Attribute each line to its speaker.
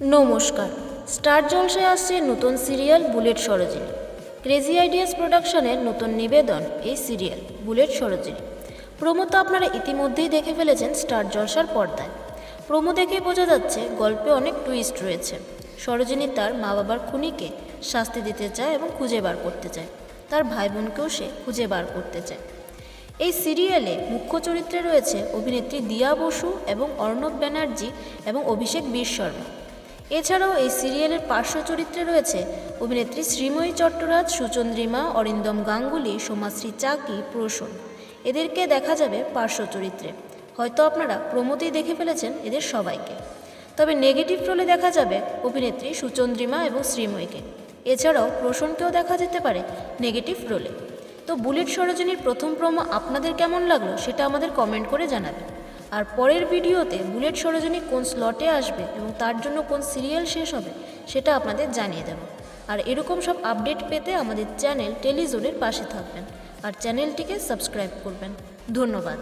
Speaker 1: নমস্কার। স্টার জলসায় আসছে নতুন serial bullet Sarojini. Crazy ideas প্রোডাকশনের নতুন নিবেদন এই সিরিয়াল, বুলেট সরোজিনী। প্রমো তো আপনারা ইতিমধ্যেই দেখে ফেলেছেন স্টার জলসার পর্দায়। প্রমো দেখে বোঝা যাচ্ছে গল্পে অনেক টুইস্ট রয়েছে। সরোজিনী তার মা বাবার খুনিকে শাস্তি দিতে চায় এবং খুঁজে বার করতে চায়। তার ভাই বোনকেও সে খুঁজে বার করতে চায়। এই সিরিয়ালে মুখ্য চরিত্রে রয়েছে অভিনেত্রী দিয়া বসু এবং অর্ণব ব্যানার্জি এবং অভিষেক বীর শর্মা এছাড়াও এই সিরিয়ালের পার্শ্ব চরিত্রে রয়েছে অভিনেত্রী শ্রীময়ী চট্টরাজ সুচন্দ্রিমা অরিন্দম গাঙ্গুলি, সোমাশ্রী চাকি প্রসন। এদেরকে দেখা যাবে পার্শ্ব চরিত্রে। হয়তো আপনারা প্রমোতেই দেখে ফেলেছেন এদের সবাইকে। তবে নেগেটিভ রোলে দেখা যাবে অভিনেত্রী সুচন্দ্রিমা এবং শ্রীময়ীকে। এছাড়াও প্রসনকেও দেখা যেতে পারে নেগেটিভ রোলে। তো বুলেট সরোজিনীর প্রথম প্রোমো আপনাদের কেমন লাগল সেটা আমাদের কমেন্ট করে জানাবেন। আর পরের ভিডিওতে বুলেট সরোজিনী কোন স্লটে আসবে এবং তার জন্য কোন সিরিয়াল শেষ হবে, সেটা আপনাদের জানিয়ে দেব। আর এরকম সব আপডেট পেতে আমাদের চ্যানেল টেলিজোনের পাশে থাকবেন। আর চ্যানেলটিকে সাবস্ক্রাইব করবেন। ধন্যবাদ।